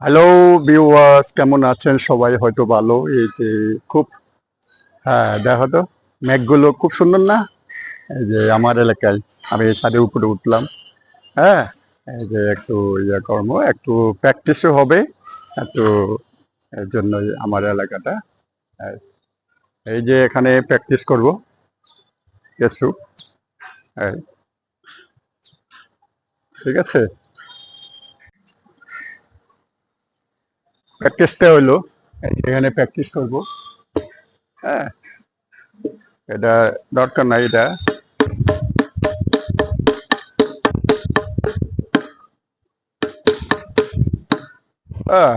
Hello viewers কেমন আছেন? সবাই হয়তো ভালো। এই যে খুব হ্যাঁ দেখো তো, মেঘগুলো খুব সুন্দর না? এই যে আমার এলাকায়, আমি ছাদের উপরে উঠলাম। হ্যাঁ এই যে একটু ইয়ে কর্ম একটু প্র্যাকটিসও হবে, একটু এর জন্যই আমার এলাকাটা। হ্যাঁ। এই যে এখানে প্র্যাকটিস করব। হ্যাঁ ঠিক আছে? প্র্যাকটিসটা হইল যেখানে প্র্যাকটিস করব। হ্যাঁ এটা দরকার নাই এটা। আহ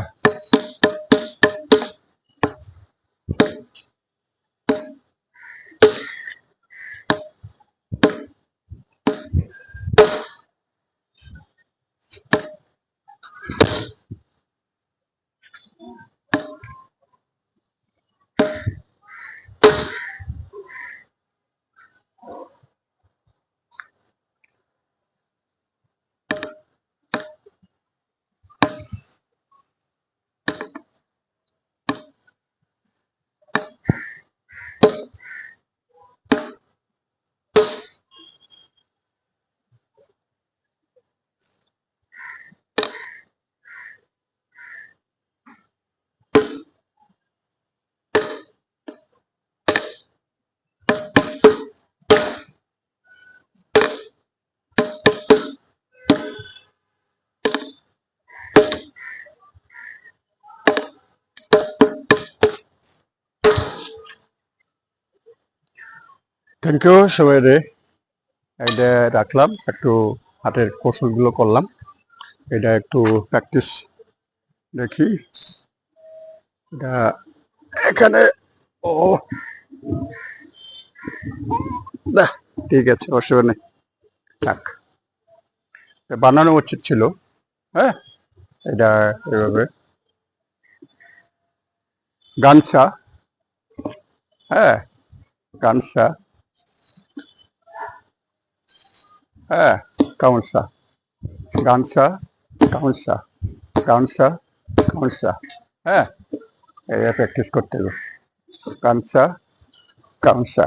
থ্যাংক ইউ সবাই রে এটা রাখলাম, একটু হাতের কৌশলগুলো করলাম। এটা একটু প্র্যাকটিস দেখি। এটা এখানে, ও না, ঠিক আছে, অসুবিধা নেই। থাক। বানানো উচিত ছিল হ্যাঁ? এটা এভাবে। গানসা হ্যাঁ? গানসা হ্যাঁ কাউন্সা গানসা কাউন্সা গানসা কাউন্সা হ্যাঁ এই প্র্যাকটিস করতে হবে। গানসা কাউন্সা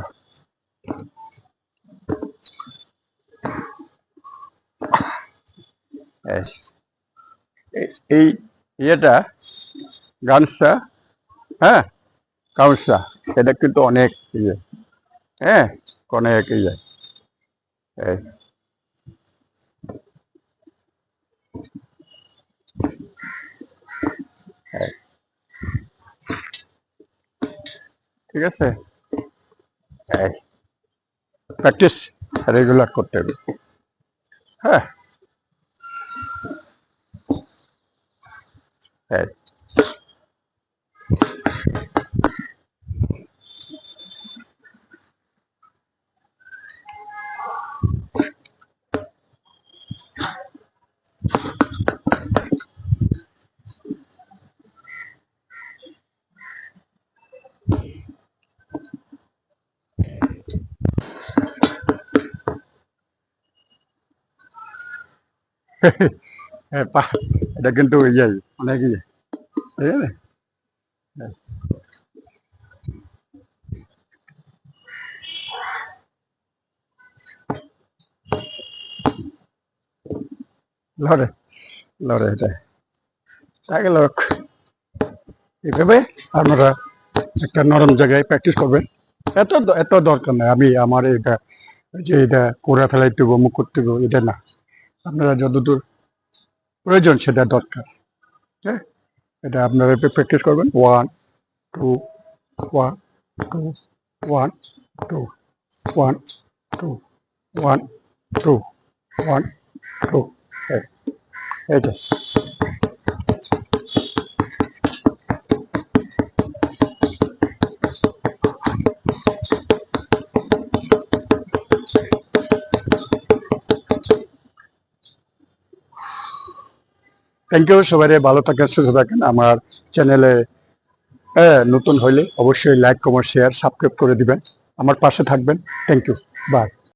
এই ইয়েটা গানসা হ্যাঁ কাউন্সা এটা কিন্তু অনেক ইয়ে। হ্যাঁ অনেক ইয়ে। এই। ঠিক আছে? প্র্যাকটিস রেগুলার করতে হবে। হ্যাঁ। হ্যাঁ এটা কিন্তু ইয়ে অনেক ইয়ে ঠিক আছে? হ্যাঁ। লড়ে লড়ে এটা। তাকে লোক এভাবে আপনারা একটা নরম জায়গায় প্র্যাকটিস করবেন। এত এত দরকার নাই। আমি আমার এটা যে এটা করে ফেলাইতে হব মুখ করতে এটা না। আপনারা যতদূর প্রয়োজন সেটা দরকার হ্যাঁ? এটা আপনারা প্র্যাকটিস করবেন। One two one two one two one two one two one two এই যে থ্যাংক ইউ সবাই ভালো থাকেন, সুস্থ থাকেন। আমার চ্যানেলে নতুন হইলে অবশ্যই লাইক কমেন্ট শেয়ার সাবস্ক্রাইব করে দিবেন। আমার পাশে থাকবেন। Thank you by